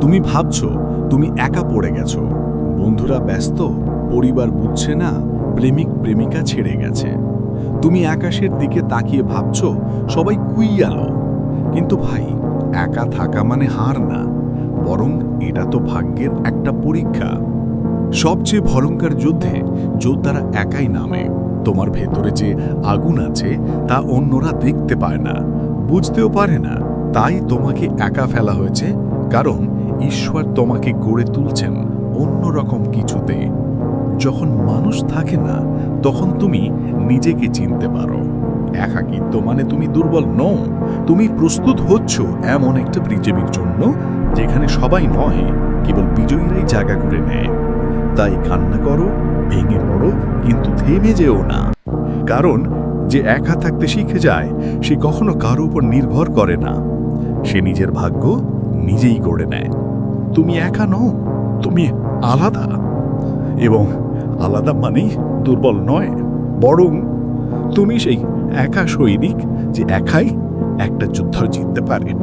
তুমি ভাবছ তুমি একা পড়ে গেছো। বন্ধুরা ব্যস্ত, পরিবার বুঝছে না, প্রেমিক প্রেমিকা ছেড়ে গেছে। তুমি আকাশের দিকে তাকিয়ে ভাবছ সবাই কুইয়ালো। কিন্তু ভাই, একা থাকা মানে হার না, বরং এটা তো ভাগ্যের একটা পরীক্ষা। সবচেয়ে ভয়ঙ্কর যুদ্ধে যোদ্ধারা একাই নামে। তোমার ভেতরে যে আগুন আছে, তা অন্যরা দেখতে পায় না, বুঝতেও পারে না। তাই তোমাকে একা ফেলা হয়েছে কারণ ঈশ্বর তোমাকে গড়ে তুলছেন অন্যরকম কিছুতে। যখন মানুষ থাকে না, তখন তুমি নিজেকে চিনতে পারো। একাকিত্ব মানে তুমি দুর্বল নও, তুমি প্রস্তুত হচ্ছ এমন একটা পৃথিবীর জন্য যেখানে সবাই নয়, কেবল বিজয়ীরাই জায়গা করে নেয়। তাই কান্না করো, ভেঙে পড়ো, কিন্তু থেমে যেও না। কারণ যে একা থাকতে শিখে যায়, সে কখনো কারও উপর নির্ভর করে না। সে নিজের ভাগ্য নিজেই গড়ে নেয়। তুমি একা নও, তুমি আলাদা। এবং আলাদা মানেই দুর্বল নয়, বরং তুমি সেই একা সৈনিক যে একাই একটা যুদ্ধ জিততে পারে।